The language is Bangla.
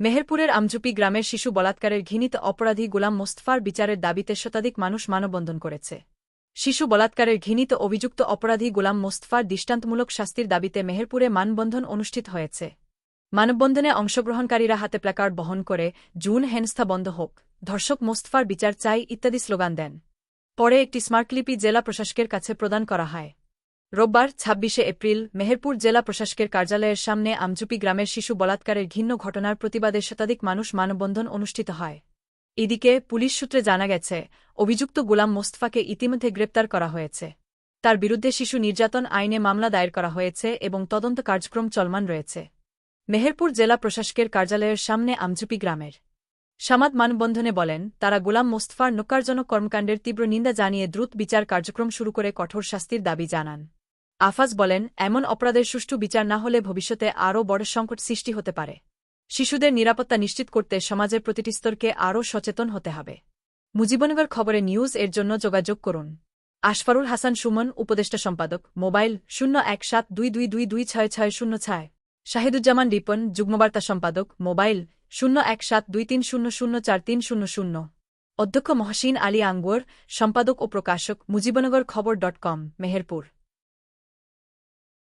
মেহেরপুরের আমজুপি গ্রামের শিশু বলাৎকারের ঘৃণিত অপরাধী গোলাম মোস্তফার বিচারের দাবিতে শতাধিক মানুষ মানববন্ধন করেছে। শিশু বলাৎকারের ঘৃণিত অভিযুক্ত অপরাধী গোলাম মোস্তফার দৃষ্টান্তমূলক শাস্তির দাবিতে মেহেরপুরে মানবন্ধন অনুষ্ঠিত হয়েছে। মানববন্ধনে অংশগ্রহণকারীরা হাতে প্ল্যাকার্ড বহন করে, জুন হেনস্থা বন্ধ হোক, ধর্ষক মোস্তফার বিচার চাই ইত্যাদি স্লোগান দেন। পরে একটি স্মার্টলিপি জেলা প্রশাসকের কাছে প্রদান করা হয়। রোববার, ছাব্বিশে এপ্রিল, মেহেরপুর জেলা প্রশাসকের কার্যালয়ের সামনে আমজুপি গ্রামের শিশু বলাৎকারের ঘিন্ন ঘটনার প্রতিবাদে শতাধিক মানুষ মানববন্ধন অনুষ্ঠিত হয়। এদিকে পুলিশ সূত্রে জানা গেছে, অভিযুক্ত গোলাম মোস্তফাকে ইতিমধ্যে গ্রেপ্তার করা হয়েছে। তার বিরুদ্ধে শিশু নির্যাতন আইনে মামলা দায়ের করা হয়েছে এবং তদন্ত কার্যক্রম চলমান রয়েছে। মেহেরপুর জেলা প্রশাসকের কার্যালয়ের সামনে আমজুপি গ্রামের সামাদ মানববন্ধনে বলেন, তারা গোলাম মোস্তফার নকারজনক কর্মকাণ্ডের তীব্র নিন্দা জানিয়ে দ্রুত বিচার কার্যক্রম শুরু করে কঠোর শাস্তির দাবি জানান। আফাজ বলেন, এমন অপরাধের সুষ্ঠু বিচার না হলে ভবিষ্যতে আরও বড় সংকট সৃষ্টি হতে পারে। শিশুদের নিরাপত্তা নিশ্চিত করতে সমাজের প্রতিটি স্তরকে আরও সচেতন হতে হবে। মুজিবনগর খবরে নিউজ এর জন্য যোগাযোগ করুন। আশফারুল হাসান সুমন, উপদেষ্টা সম্পাদক, মোবাইল শূন্য এক সাত দুই দুই দুই দুই ছয় ছয় শূন্য ছয়। শাহিদুজ্জামান রিপন, যুগ্মবার্তা সম্পাদক, মোবাইল শূন্য এক সাত দুই তিন শূন্য শূন্য চার তিন শূন্য শূন্য। অধ্যক্ষ মহসিন আলী আঙ্গুর, সম্পাদক ও প্রকাশক, মুজিবনগর খবর ডট কম, মেহেরপুর।